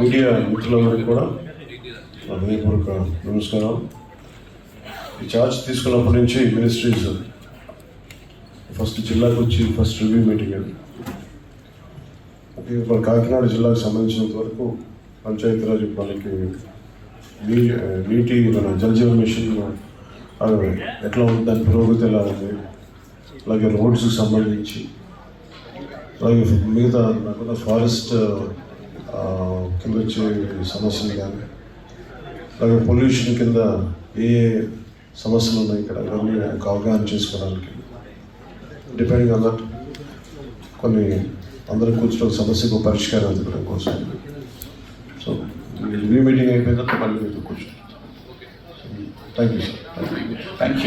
Media మిత్రులందరికీ కూడా హృదయపూర్వక నమస్కారం. ఈ ఛార్జ్ తీసుకున్నప్పటి నుంచి మినిస్ట్రీస్ ఫస్ట్ జిల్లాకు వచ్చి ఫస్ట్ రివ్యూ మీటింగ్ అది. మన కాకినాడ జిల్లాకు సంబంధించినంత వరకు పంచాయతీరాజ్ మనకి నీ నీటి మన జలజీవన్ మిషన్ అవి ఎట్లా ఉంది దాని పురోగతి ఎలా ఉంది? అలాగే రోడ్స్కి సంబంధించి అలాగే మిగతా నాకున్న ఫారెస్ట్ కింద వచ్చే సమస్యలు కానీ అలాగే పొల్యూషన్ కింద ఏ సమస్యలు ఉన్నాయి ఇక్కడ? ఇవన్నీ ఒక అవగాహన చేసుకోవడానికి. డిపెండింగ్ ఆన్ దట్ కొన్ని అందరం కూర్చుని ఒక సమస్యకు పరిష్కారం వెతకడం కోసం. సో రివ్యూ మీటింగ్ అయిపోయిన తర్వాత మళ్ళీ మీతో కూర్చోండి thank you sir thank you